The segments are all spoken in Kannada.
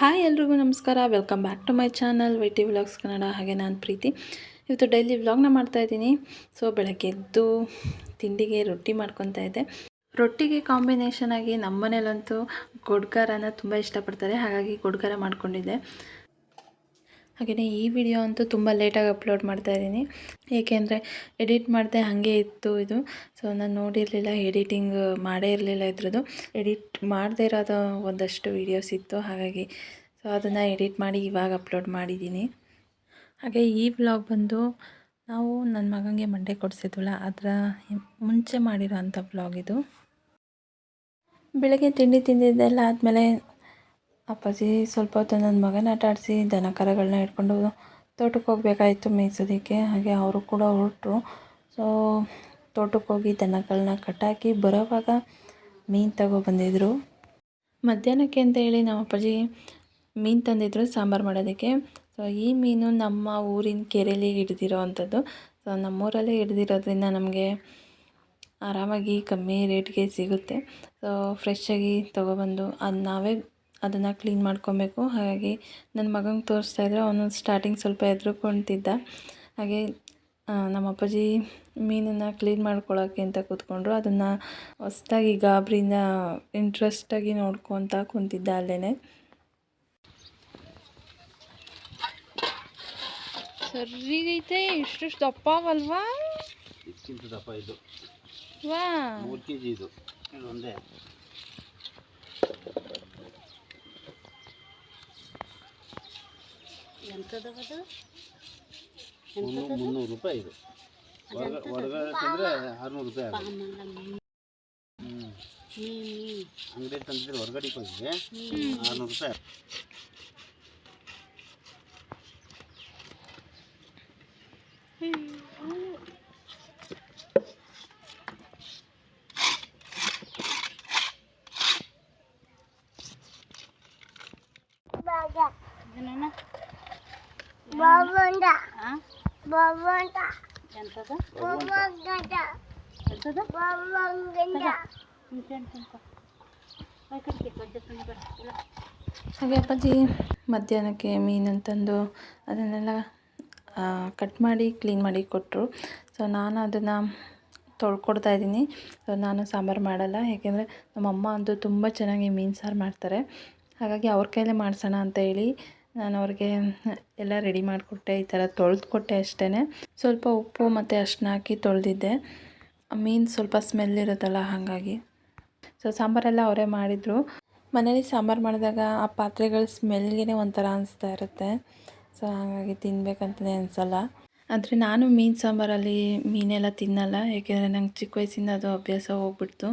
ಹಾಯ್ ಎಲ್ರಿಗೂ ನಮಸ್ಕಾರ. Welcome back to my channel YT vlogs Kannada ಹಾಗೆ ನಾನು ಪ್ರೀತಿ. ಇವತ್ತು ಡೈಲಿ ವ್ಲಾಗ್ನ ಮಾಡ್ತಾಯಿದ್ದೀನಿ ಸೊ ಬೆಳಗ್ಗೆ ಎದ್ದು ತಿಂಡಿಗೆ ರೊಟ್ಟಿ ಮಾಡ್ಕೊತಾ ಇದ್ದೆ. ರೊಟ್ಟಿಗೆ ಕಾಂಬಿನೇಷನ್ ಆಗಿ ನಮ್ಮ ಮನೇಲಂತೂ ಗೊಡ್ಗಾರನ ತುಂಬ ಇಷ್ಟಪಡ್ತಾರೆ. ಹಾಗಾಗಿ ಗೊಡ್ಗಾರ ಮಾಡ್ಕೊಂಡಿದ್ದೆ. ಹಾಗೆಯೇ ಈ ವಿಡಿಯೋ ಅಂತೂ ತುಂಬ ಲೇಟಾಗಿ ಅಪ್ಲೋಡ್ ಮಾಡ್ತಾ ಇದ್ದೀನಿ. ಏಕೆಂದರೆ ಎಡಿಟ್ ಮಾಡಿದೆ ಹಾಗೆ ಇತ್ತು ಇದು. ಸೊ ನಾನು ನೋಡಿರಲಿಲ್ಲ ಎಡಿಟಿಂಗ್ ಮಾಡೇ ಇರಲಿಲ್ಲ ಇದ್ರದ್ದು. ಎಡಿಟ್ ಮಾಡದೇ ಇರೋದು ಒಂದಷ್ಟು ವೀಡಿಯೋಸ್ ಇತ್ತು, ಹಾಗಾಗಿ ಸೊ ಅದನ್ನು ಎಡಿಟ್ ಮಾಡಿ ಇವಾಗ ಅಪ್ಲೋಡ್ ಮಾಡಿದ್ದೀನಿ. ಹಾಗೆ ಈ ವ್ಲಾಗ್ ಬಂದು ನಾವು ನನ್ನ ಮಗನಿಗೆ ಮಂಡೆ ಕೊಡಿಸಿದ್ವಲ್ಲ, ಅದರ ಮುಂಚೆ ಮಾಡಿರೋ ಅಂಥ ವ್ಲಾಗ್ ಇದು. ಬೆಳಗ್ಗೆ ತಿಂಡಿ ತಿಂದಿದ್ದೆಲ್ಲ ಆದಮೇಲೆ ಅಪ್ಪಾಜಿ ಸ್ವಲ್ಪ ಹೊತ್ತು ನನ್ನ ಮಗನ ಆಟ ಆಡಿಸಿ ದನ ಕರಗಳನ್ನ ಇಟ್ಕೊಂಡು ತೋಟಕ್ಕೆ ಹೋಗ್ಬೇಕಾಯಿತು ಮೇಯ್ಸೋದಕ್ಕೆ. ಹಾಗೆ ಅವರು ಕೂಡ ಹೊರಟರು. ಸೊ ತೋಟಕ್ಕೆ ಹೋಗಿ ದನಗಳನ್ನ ಕಟ್ಟಾಕಿ ಬರೋವಾಗ ಮೀನು ತಗೊಬಂದಿದ್ರು ಮಧ್ಯಾಹ್ನಕ್ಕೆ ಅಂತ ಹೇಳಿ ನಮ್ಮ ಅಪ್ಪಾಜಿ ಮೀನು ತಂದಿದ್ರು ಸಾಂಬಾರು ಮಾಡೋದಕ್ಕೆ. ಸೊ ಈ ಮೀನು ನಮ್ಮ ಊರಿನ ಕೆರೆಯಲ್ಲಿ ಹಿಡ್ದಿರೋ ಅಂಥದ್ದು ಸೊ ನಮ್ಮೂರಲ್ಲೇ ಹಿಡ್ದಿರೋದ್ರಿಂದ ನಮಗೆ ಆರಾಮಾಗಿ ಕಮ್ಮಿ ರೇಟ್ಗೆ ಸಿಗುತ್ತೆ. ಸೊ ಫ್ರೆಶ್ಶಾಗಿ ತೊಗೊಬಂದು ಅದು ನಾವೇ ಅದನ್ನು ಕ್ಲೀನ್ ಮಾಡ್ಕೊಬೇಕು. ಹಾಗಾಗಿ ನನ್ನ ಮಗಂಗೆ ಇದ್ದರೆ ಅವನು ಸ್ಟಾರ್ಟಿಂಗ್ ಸ್ವಲ್ಪ ಎದುರುಕೊಳ್ತಿದ್ದ ಹಾಗೆ ನಮ್ಮ ಅಪ್ಪಾಜಿ ಮೀನನ್ನು ಕ್ಲೀನ್ ಮಾಡ್ಕೊಳ್ಳೋಕ್ಕೆ ಅಂತ ಕೂತ್ಕೊಂಡ್ರು. ಅದನ್ನು ಹೊಸ್ದಾಗಿ ಗಾಬರಿಯಿಂದ ಇಂಟ್ರೆಸ್ಟಾಗಿ ನೋಡ್ಕೊತ ಕುಂತಿದ್ದ ಅಲ್ಲೇ ಸರಿಗೈತೆ ಇಷ್ಟು ದಪ್ಪ ಅವಲ್ವಾ ದಪ್ಪ ಇದು. ವಾ. ಮೂರು ಕೆ ಜಿ ಇದು. ಇದು ಒಂದೇ ಮುನ್ನೂರು ಮುನ್ನೂರು ರೂಪಾಯಿ ಇದು. ಹೊರಗ ಹೊರಗಡೆ ತಂದರೆ ಆರುನೂರು ರೂಪಾಯಿ ಆಗುತ್ತೆ. ಹ್ಞೂ ಅಂಗಡಿ ತಂದಿದ್ರೆ ಹೊರಗಡೆ ಬಂದಿದೆ ಆರುನೂರು ರೂಪಾಯಿ ಹಾಗೆ ಅಪ್ಪಾಜಿ ಮಧ್ಯಾಹ್ನಕ್ಕೆ ಮೀನಂತಂದು ಅದನ್ನೆಲ್ಲ ಕಟ್ ಮಾಡಿ ಕ್ಲೀನ್ ಮಾಡಿ ಕೊಟ್ಟರು ಸೊ ನಾನು ಅದನ್ನು ತೊಳ್ಕೊಡ್ತಾ ಇದ್ದೀನಿ. ಸೊ ನಾನು ಸಾಂಬಾರು ಮಾಡಲ್ಲ. ಏಕೆಂದರೆ ನಮ್ಮಮ್ಮ ಅಂತೂ ತುಂಬ ಚೆನ್ನಾಗಿ ಮೀನು ಸಾರು ಮಾಡ್ತಾರೆ. ಹಾಗಾಗಿ ಅವ್ರ ಕೈಲೇ ಮಾಡಿಸೋಣ ಅಂತ ಹೇಳಿ ನಾನು ಅವ್ರಿಗೆ ಎಲ್ಲ ರೆಡಿ ಮಾಡಿಕೊಟ್ಟೆ, ಈ ಥರ ತೊಳೆದು ಕೊಟ್ಟೆ ಅಷ್ಟೇ ಸ್ವಲ್ಪ ಉಪ್ಪು ಮತ್ತು ಅಷ್ಟನ್ನ ಹಾಕಿ ತೊಳೆದಿದ್ದೆ. ಮೀನು ಸ್ವಲ್ಪ ಸ್ಮೆಲ್ ಇರುತ್ತಲ್ಲ ಹಾಗಾಗಿ. ಸೊ ಸಾಂಬಾರೆಲ್ಲ ಅವರೇ ಮಾಡಿದರು. ಮನೇಲಿ ಸಾಂಬಾರು ಮಾಡಿದಾಗ ಆ ಪಾತ್ರೆಗಳ ಸ್ಮೆಲ್ಗೆ ಒಂಥರ ಅನಿಸ್ತಾ ಇರುತ್ತೆ. ಸೊ ಹಾಗಾಗಿ ತಿನ್ಬೇಕಂತಲೇ ಅನಿಸಲ್ಲ. ಆದರೆ ನಾನು ಮೀನು ಸಾಂಬಾರಲ್ಲಿ ಮೀನೆಲ್ಲ ತಿನ್ನಲ್ಲ ಏಕೆಂದರೆ ನಂಗೆ ಚಿಕ್ಕ ವಯಸ್ಸಿಂದ ಅದು ಅಭ್ಯಾಸ ಹೋಗ್ಬಿಡ್ತು.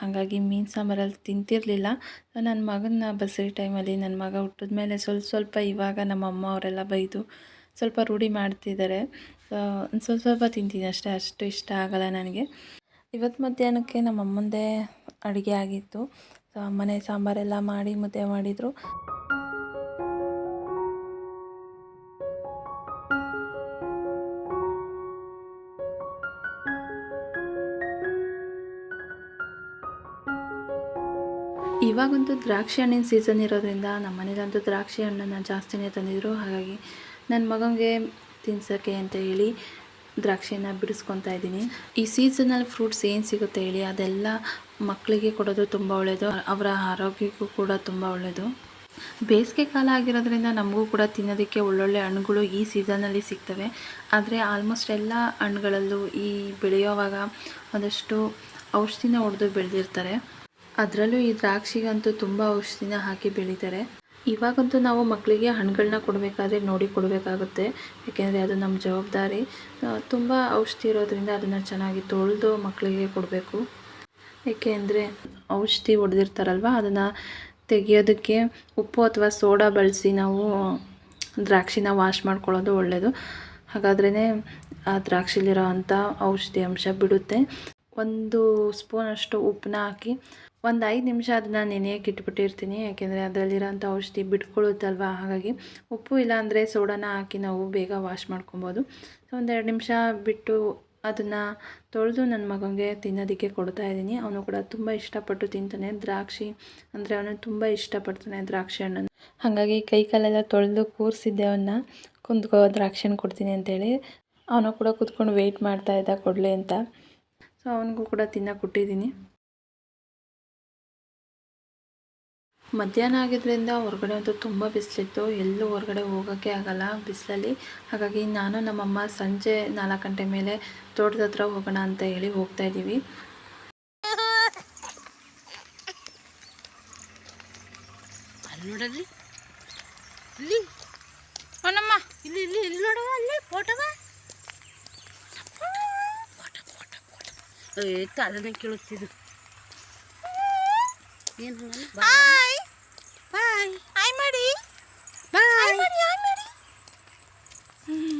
ಹಾಗಾಗಿ ಮೀನು ಸಾಂಬಾರಲ್ಲಿ ತಿಂತಿರಲಿಲ್ಲ. ನನ್ನ ಮಗನ ಬಸ್ರಿ ಟೈಮಲ್ಲಿ ನನ್ನ ಮಗ ಹುಟ್ಟಿದ ಮೇಲೆ ಸ್ವಲ್ಪ ಸ್ವಲ್ಪ ಇವಾಗ ನಮ್ಮ ಅಮ್ಮ ಅವರೆಲ್ಲ ಬೈದು ಸ್ವಲ್ಪ ರೂಢಿ ಮಾಡ್ತಿದ್ದಾರೆ. ಸ್ವಲ್ಪ ಸ್ವಲ್ಪ ತಿಂತೀನಿ ಅಷ್ಟೇ, ಅಷ್ಟು ಇಷ್ಟ ಆಗಲ್ಲ ನನಗೆ. ಇವತ್ತು ಮಧ್ಯಾಹ್ನಕ್ಕೆ ನಮ್ಮ ಅಮ್ಮಂದೇ ಅಡುಗೆ ಆಗಿತ್ತು. ಸೊ ಅಮ್ಮನೇ ಸಾಂಬಾರೆಲ್ಲ ಮಾಡಿ ಮುದ್ದೆ ಮಾಡಿದರು. ಇವಾಗಂತೂ ದ್ರಾಕ್ಷಿ ಹಣ್ಣಿನ ಸೀಸನ್ ಇರೋದ್ರಿಂದ ನಮ್ಮ ಮನೇಲಂತೂ ದ್ರಾಕ್ಷಿ ಹಣ್ಣನ್ನು ಜಾಸ್ತಿನೇ ತಂದಿದ್ರು. ಹಾಗಾಗಿ ನನ್ನ ಮಗನಿಗೆ ತಿನ್ಸೋಕ್ಕೆ ಅಂತ ಹೇಳಿ ದ್ರಾಕ್ಷಿಯನ್ನು ಬಿಡಿಸ್ಕೊತಾ ಇದ್ದೀನಿ. ಈ ಸೀಸನಲ್ಲಿ ಫ್ರೂಟ್ಸ್ ಏನು ಸಿಗುತ್ತೆ ಹೇಳಿ ಅದೆಲ್ಲ ಮಕ್ಕಳಿಗೆ ಕೊಡೋದು ತುಂಬ ಒಳ್ಳೆಯದು ಅವರ ಆರೋಗ್ಯಕ್ಕೂ ಕೂಡ ತುಂಬ ಒಳ್ಳೆಯದು ಬೇಸಿಗೆ ಕಾಲ ಆಗಿರೋದ್ರಿಂದ ನಮಗೂ ಕೂಡ ತಿನ್ನೋದಕ್ಕೆ ಒಳ್ಳೊಳ್ಳೆ ಹಣ್ಣುಗಳು ಈ ಸೀಸನಲ್ಲಿ ಸಿಗ್ತವೆ. ಆದರೆ ಆಲ್ಮೋಸ್ಟ್ ಎಲ್ಲ ಹಣ್ಣುಗಳಲ್ಲೂ ಈ ಬೆಳೆಯೋವಾಗ ಒಂದಷ್ಟು ಔಷಧಿನ ಹೊಡೆದು ಬೆಳೆದಿರ್ತಾರೆ. ಅದರಲ್ಲೂ ಈ ದ್ರಾಕ್ಷಿಗಂತೂ ತುಂಬ ಔಷಧಿನ ಹಾಕಿ ಬೆಳೀತಾರೆ. ಇವಾಗಂತೂ ನಾವು ಮಕ್ಕಳಿಗೆ ಹಣ್ಣುಗಳನ್ನ ಕೊಡಬೇಕಾದ್ರೆ ನೋಡಿ ಕೊಡಬೇಕಾಗುತ್ತೆ. ಯಾಕೆಂದರೆ ಅದು ನಮ್ಮ ಜವಾಬ್ದಾರಿ. ತುಂಬ ಔಷಧಿ ಇರೋದ್ರಿಂದ ಅದನ್ನು ಚೆನ್ನಾಗಿ ತೊಳೆದು ಮಕ್ಕಳಿಗೆ ಕೊಡಬೇಕು. ಏಕೆಂದರೆ ಔಷಧಿ ಹೊಡೆದಿರ್ತಾರಲ್ವ, ಅದನ್ನು ತೆಗೆಯೋದಕ್ಕೆ ಉಪ್ಪು ಅಥವಾ ಸೋಡಾ ಬಳಸಿ ನಾವು ದ್ರಾಕ್ಷಿನ ವಾಶ್ ಮಾಡ್ಕೊಳ್ಳೋದು ಒಳ್ಳೆಯದು ಹಾಗಾದ್ರೇ ಆ ದ್ರಾಕ್ಷಿಲಿರೋ ಅಂಥ ಔಷಧಿ ಅಂಶ ಬಿಡುತ್ತೆ. ಒಂದು ಸ್ಪೂನಷ್ಟು ಉಪ್ಪನ್ನ ಹಾಕಿ ಒಂದು ಐದು ನಿಮಿಷ ಅದನ್ನ ನೆನೆಯಕ್ಕೆ ಇಟ್ಬಿಟ್ಟಿರ್ತೀನಿ, ಯಾಕೆಂದರೆ ಅದರಲ್ಲಿರೋಂಥ ಔಷಧಿ ಬಿಟ್ಕೊಳ್ಳುತ್ತಲ್ವ ಹಾಗಾಗಿ ಉಪ್ಪು ಇಲ್ಲಾಂದರೆ ಸೋಡಾನ ಹಾಕಿ ನಾವು ಬೇಗ ವಾಶ್ ಮಾಡ್ಕೊಬೋದು. ಸೊ ಒಂದೆರಡು ನಿಮಿಷ ಬಿಟ್ಟು ಅದನ್ನು ತೊಳೆದು ನನ್ನ ಮಗನಿಗೆ ತಿನ್ನೋದಕ್ಕೆ ಕೊಡ್ತಾ ಇದ್ದೀನಿ. ಅವನು ಕೂಡ ತುಂಬ ಇಷ್ಟಪಟ್ಟು ತಿಂತಾನೆ. ದ್ರಾಕ್ಷಿ ಅಂದರೆ ಅವನು ತುಂಬ ಇಷ್ಟಪಡ್ತಾನೆ ದ್ರಾಕ್ಷಿ ಹಣ್ಣನ್ನು. ಹಾಗಾಗಿ ಕೈ ಕಾಲೆಲ್ಲ ತೊಳೆದು ಕೂರಿಸಿದ್ದೆ ಅವನ್ನ. ಕುಂತ್ಕೋ, ದ್ರಾಕ್ಷಿ ಹಣ್ಣು ಕೊಡ್ತೀನಿ ಅಂತೇಳಿ. ಅವನು ಕೂಡ ಕೂತ್ಕೊಂಡು ವೆಯ್ಟ್ ಮಾಡ್ತಾ ಇದ್ದ ಕೊಡಲಿ ಅಂತ. ಸೊ ಅವನಿಗೂ ಕೂಡ ತಿನ್ನೋಕೆ ಕೊಟ್ಟಿದ್ದೀನಿ. ಮಧ್ಯಾಹ್ನ ಆಗಿದ್ದರಿಂದ ಹೊರಗಡೆ ಅಂತೂ ತುಂಬ ಬಿಸಿಲಿತ್ತು. ಎಲ್ಲೂ ಹೊರಗಡೆ ಹೋಗೋಕ್ಕೆ ಆಗಲ್ಲ ಬಿಸಿಲಲ್ಲಿ. ಹಾಗಾಗಿ ನಾನು ನಮ್ಮಮ್ಮ ಸಂಜೆ ನಾಲ್ಕು ಗಂಟೆ ಮೇಲೆ ತೋಟದ ಹತ್ರ ಹೋಗೋಣ ಅಂತ ಹೇಳಿ ಹೋಗ್ತಾ ಇದ್ದೀವಿ. ಅಲ್ಲಿ ನೋಡಲ್ಲಿ ಇಲ್ಲಿ ಅವನಮ್ಮ ಇಲ್ಲಿ ಇಲ್ಲಿ ಇಲ್ಲಿ ನೋಡುವ ಅಲ್ಲಿ. ಫೋಟೋವ ಫೋಟೋ ಫೋಟೋ ಫೋಟೋ ಏ ತಲೆನೇ ಕೇಳುತ್ತಿದ್ದು ಏನು Bye. Hi, Muddy. Bye. Hi, Muddy. Hi, Marie.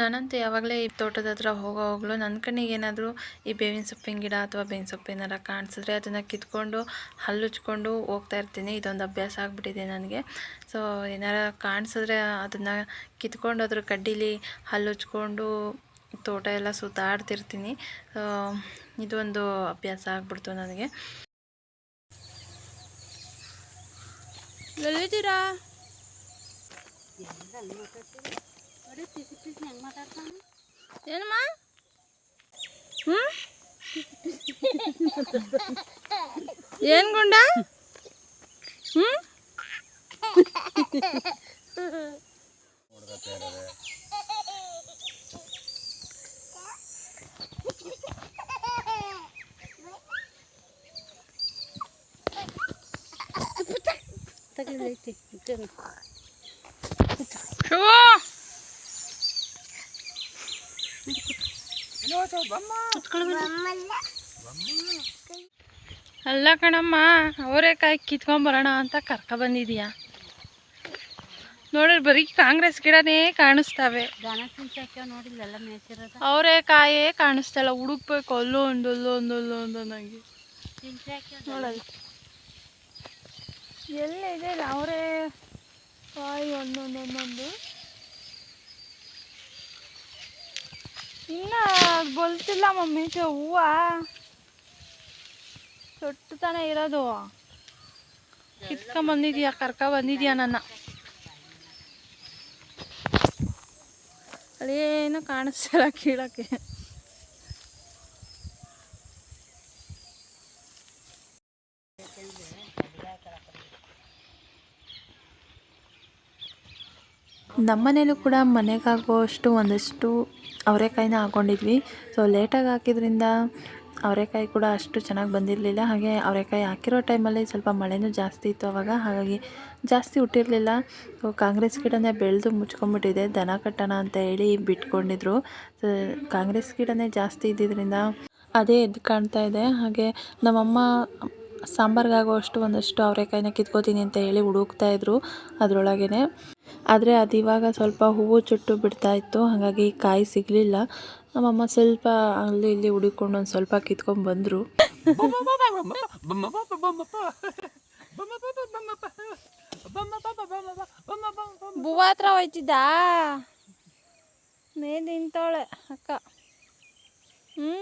ನಾನಂತೂ ಯಾವಾಗಲೇ ಈ ತೋಟದ ಹತ್ರ ಹೋಗೋವಾಗಲೂ ನನ್ನ ಕಣ್ಣಿಗೆ ಏನಾದರೂ ಈ ಬೇವಿನ ಸೊಪ್ಪಿನ ಗಿಡ ಅಥವಾ ಬೇವಿನ ಸೊಪ್ಪು ಏನಾರ ಕಾಣಿಸಿದ್ರೆ ಅದನ್ನು ಕಿತ್ಕೊಂಡು ಹಲ್ಲುಚ್ಕೊಂಡು ಹೋಗ್ತಾ ಇರ್ತೀನಿ. ಇದೊಂದು ಅಭ್ಯಾಸ ಆಗಿಬಿಟ್ಟಿದೆ ನನಗೆ. ಸೊ ಏನಾರ ಕಾಣಿಸಿದ್ರೆ ಅದನ್ನು ಕಿತ್ಕೊಂಡು ಅದ್ರ ಕಡ್ಡೀಲಿ ಹಲ್ಲುಚ್ಕೊಂಡು ತೋಟ ಎಲ್ಲ ಸುತ್ತಾಡ್ತಿರ್ತೀನಿ. ಸೊ ಇದೊಂದು ಅಭ್ಯಾಸ ಆಗ್ಬಿಡ್ತು ನನಗೆ. ಎಲ್ಲಿದ್ದೀರಾ? ಎಲ್ಲ ಅಲ್ಲಿ ಮಾತಾಡ್ತೀನಿ ನೋಡಿ ಪಿಸಿ ಪಿಸಿ ಹೆಂಗೆ ಮಾತಾಡ್ತಾನೆ ಏನಮ್ಮ ಹ್ಞೂ ಏನು ಗುಂಡ ಹ್ಞೂ ತಗಲೈತಿ ಅಲ್ಲ ಕಣಮ್ಮ ಅವರೇಕಾಯಿ ಕಿತ್ಕೊಂಬರೋಣ ಅಂತ ಕರ್ಕ ಬಂದಿದೀಯ. ನೋಡ್ರಿ ಬರೀ ಕಾಂಗ್ರೆಸ್ ಗಿಡನೇ ಕಾಣಿಸ್ತಾವೆ. ಅವರೇ ಕಾಯೇ ಕಾಣಿಸ್ತಲ್ಲ ಹುಡುಕ್ಬೇಕು ಅಲ್ಲೋ ಒಂದು ಅಲ್ಲೋ ಒಂದು ಅಲ್ಲೋ ಒಂದು ನನಗೆ ನೋಡಲ್ಲ ಎಲ್ಲಿದೆ? ಅವರೇ ಕಾಯಿ ಒಂದೊಂದೊಂದೊಂದು. ಇನ್ನ ಬಲ್ತಿಲ್ಲ ಮಮ್ಮಿ ಹೂವ. ತೊಟ್ಟು ತಾನೇ ಇರೋದು. ಕಿತ್ಕೊಂಡ್ ಕರ್ಕ ಬಂದಿದ್ಯಾ ನನ್ನ? ಅಲ್ಲೇನು ಕಾಣಿಸ್ತಿಲ್ಲ ಕೀಳಕ್ಕೆ. ನಮ್ಮನೇಲೂ ಕೂಡ ಮನೆಗಾಗುವಷ್ಟು ಒಂದಷ್ಟು ಅವರೆಕಾಯಿನ ಹಾಕ್ಕೊಂಡಿದ್ವಿ ಸೊ ಲೇಟಾಗಿ ಹಾಕಿದ್ರಿಂದ ಅವರೆಕಾಯಿ ಕೂಡ ಅಷ್ಟು ಚೆನ್ನಾಗಿ ಬಂದಿರಲಿಲ್ಲ. ಹಾಗೆ ಅವರೆಕಾಯಿ ಹಾಕಿರೋ ಟೈಮಲ್ಲಿ ಸ್ವಲ್ಪ ಮಳೆನೂ ಜಾಸ್ತಿ ಇತ್ತು ಅವಾಗ. ಹಾಗಾಗಿ ಜಾಸ್ತಿ ಹುಟ್ಟಿರಲಿಲ್ಲ. ಸೊ ಕಾಂಗ್ರೆಸ್ ಗಿಡನೇ ಬೆಳೆದು ಮುಚ್ಕೊಂಡ್ಬಿಟ್ಟಿದೆ. ದನ ಕಟ್ಟೋಣ ಅಂತ ಹೇಳಿ ಬಿಟ್ಕೊಂಡಿದ್ರು. ಸೊ ಕಾಂಗ್ರೆಸ್ ಗಿಡನೇ ಜಾಸ್ತಿ ಇದ್ದಿದ್ದರಿಂದ ಅದೇ ಎದ್ದು ಕಾಣ್ತಾ ಇದೆ. ಹಾಗೆ ನಮ್ಮಮ್ಮ ಸಾಂಬಾರ್ಗಾಗುವಷ್ಟು ಒಂದಷ್ಟು ಅವರೆಕಾಯಿನ ಕಿತ್ಕೋತೀನಿ ಅಂತ ಹೇಳಿ ಹುಡುಕ್ತಾ ಇದ್ರು ಅದರೊಳಗೇನೆ. ಆದರೆ ಅದು ಇವಾಗ ಸ್ವಲ್ಪ ಹೂವು ಚುಟ್ಟು ಬಿಡ್ತಾ ಇತ್ತು ಹಾಗಾಗಿ ಕಾಯಿ ಸಿಗಲಿಲ್ಲ. ನಮ್ಮಮ್ಮ ಸ್ವಲ್ಪ ಅಲ್ಲಿ ಇಲ್ಲಿ ಹುಡುಕೊಂಡು ಒಂದು ಸ್ವಲ್ಪ ಕಿತ್ಕೊಂಡು ಬಂದರು. ಬುವ ಹತ್ರ ಹೋಯ್ತಿದ್ದ? ಮೇ ನಿಂತವಳೆ ಅಕ್ಕ. ಹ್ಞೂ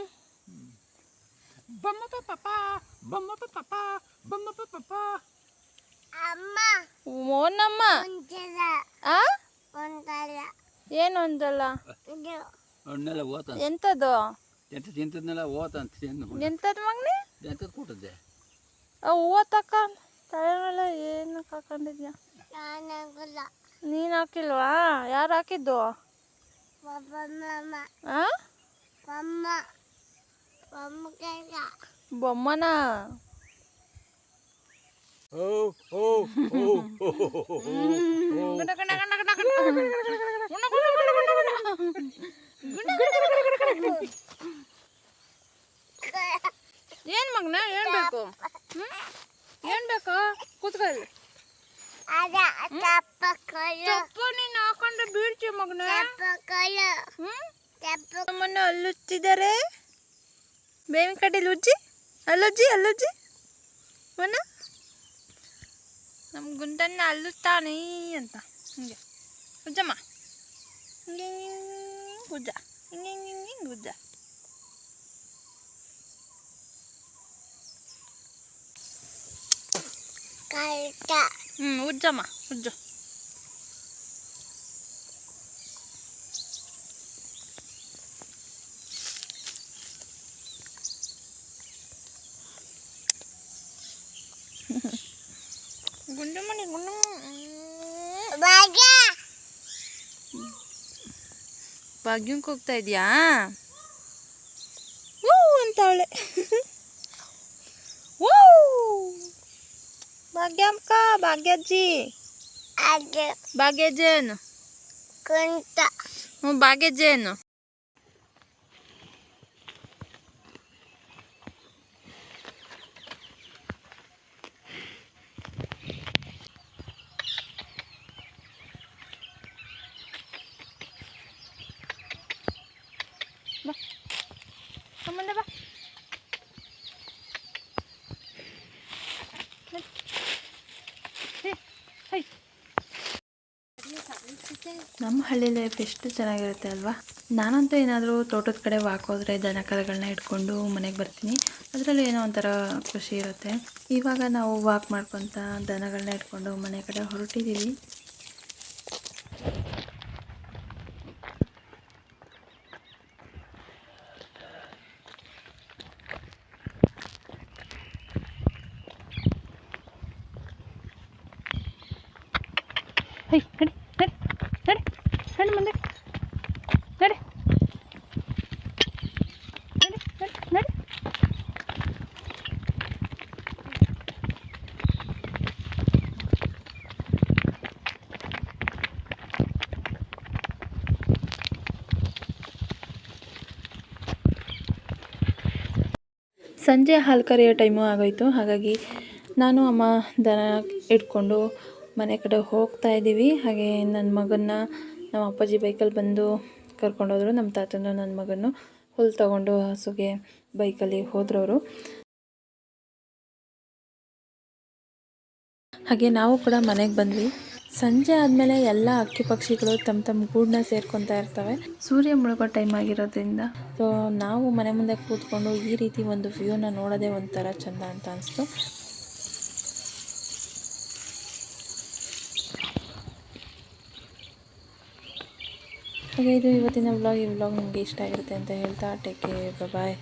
ಬಮ್ಮಪ್ಪ ಪಪ್ಪ ಬಮ್ಮಪ್ಪ ಪಪ್ಪ ಬಮ್ಮಪ್ಪ ಹಣ್ಣೆಲ್ಲ ಓತ ಎಂಥದ್ದು ಏನು ಒಂದಲ್ಲ? ಮಗನಿ? ಕೂಟದ್ದೆ? ಆ ಹೂವು ತಕ್ಕ ತಲೆ ಮೇಲೆ ಏನು ನೀನು ಹಾಕಿಲ್ವಾ? ಯಾರು ಹಾಕಿದ್ದು? ಆ? ಬೊಮ್ಮನ? ಏನು ಮಗ್ನ ಏನು ಬೇಕು ಏನು ಬೇಕು ಕೂತ್ಕೊಳ್ಳಿ ಚಪ್ಪ ನೀನು ಹಾಕೊಂಡ್ರೆ ಬೀಳ್ತೀಯ ಮಗನ ಹ್ಮ್ ನಮ್ಮನ್ನು ಅಲ್ಲುಚ್ಚಿದ್ದಾರೆ ಬೇವಿನ ಕಡ್ಡಿಲಿ ಉಜ್ಜಿ ಅಲ್ಲುಜ್ಜಿ ಅಲ್ಲುಜ್ಜಿ ಮನ ನಮ್ಮ ಗುಂಡನ್ನ ಅಲ್ಲುತ್ತಾನೆ ಅಂತ. ಹಿಂಗೆ. ಉಜ್ಜಮ್ಮ. ಹಿಂಗೆ ಗುಜ್ಜ ಹಿಂಗೆ ಹಿಂಗೆ ಹಿಂಗೆ ಹಿಂಗೆ ಗುಜ್ಜ ಹ್ಞೂ ಉಜ್ಜಮ್ಮ ಉಜ್ಜು. ಗುಂಡು ಮಣಿ ಗುಂಡು ಭಾಗ್ಯಂಗೆ ಹೋಗ್ತಾ ಇದೆಯಾ ಓ ಅಂತ ಅವಳೆ ಓ ಭಾಗ್ಯಕ್ಕ ಭಾಗ್ಯಜ್ಜಿ ಭಾಗ್ಯಜ್ಜೇನು ಹ್ಞೂ ಭಾಗ್ಯಜ್ಜೇನು ನಮ್ಮ ಹಳ್ಳಿ ಲೈಫ್ ಎಷ್ಟು ಚೆನ್ನಾಗಿರುತ್ತೆ ಅಲ್ವಾ? ನಾನಂತೂ ಏನಾದರೂ ತೋಟದ ಕಡೆ ವಾಕ್ ಹೋದರೆ ದನ ಕರಗಳನ್ನ ಇಟ್ಕೊಂಡು ಮನೆಗೆ ಬರ್ತೀನಿ. ಅದರಲ್ಲೂ ಏನೋ ಒಂಥರ ಖುಷಿ ಇರುತ್ತೆ. ಇವಾಗ ನಾವು ವಾಕ್ ಮಾಡ್ಕೊತ ದನಗಳನ್ನ ಇಟ್ಕೊಂಡು ಮನೆ ಕಡೆ ಹೊರಟಿದ್ದೀವಿ ಹೈ ನಡಿ ನಡಿ ನಡಿ ನಡಿ ಮುಂದೆ ನಡಿ ನಡಿ ನಡಿ ನಡಿ ಸಂಜೆ ಹಾಲು ಕರೆಯೋ ಟೈಮು ಆಗೋಯ್ತು. ಹಾಗಾಗಿ ನಾನು, ಅಮ್ಮ, ದನ ಇಟ್ಕೊಂಡು ಮನೆ ಕಡೆ ಹೋಗ್ತಾ ಇದ್ದೀವಿ. ಹಾಗೆ ನನ್ನ ಮಗನ್ನ ನಮ್ಮ ಅಪ್ಪಾಜಿ ಬೈಕಲ್ಲಿ ಬಂದು ಕರ್ಕೊಂಡೋದ್ರು ನಮ್ಮ ತಾತನು ನನ್ನ ಮಗನ್ನು ಹುಲ್ಲು ತಗೊಂಡು ಹಸುಗೆ ಬೈಕಲ್ಲಿ ಹೋದ್ರವರು. ಹಾಗೆ ನಾವು ಕೂಡ ಮನೆಗೆ ಬಂದ್ವಿ. ಸಂಜೆ ಆದಮೇಲೆ ಎಲ್ಲ ಅಕ್ಕಿ ಪಕ್ಷಿಗಳು ತಮ್ಮ ತಮ್ಮ ಗೂಡನ್ನ ಸೇರ್ಕೊತಾ ಇರ್ತವೆ. ಸೂರ್ಯ ಮುಳುಗೋ ಟೈಮ್ ಆಗಿರೋದ್ರಿಂದ? ಸೊ ನಾವು ಮನೆ ಮುಂದೆ ಕೂತ್ಕೊಂಡು ಈ ರೀತಿ ಒಂದು ವ್ಯೂನ ನೋಡೋದೇ ಒಂಥರ ಚಂದ ಅಂತ ಅನಿಸ್ತು. ಹಾಗೆ ಇದು ಇವತ್ತಿನ ವ್ಲಾಗ್ ಈ ವ್ಲಾಗ್ ನಿಮಗೆ ಇಷ್ಟ ಆಗಿರುತ್ತೆ ಅಂತ ಹೇಳ್ತಾ ಟೇಕ್ ಕೇರ್ ಬಾಯ್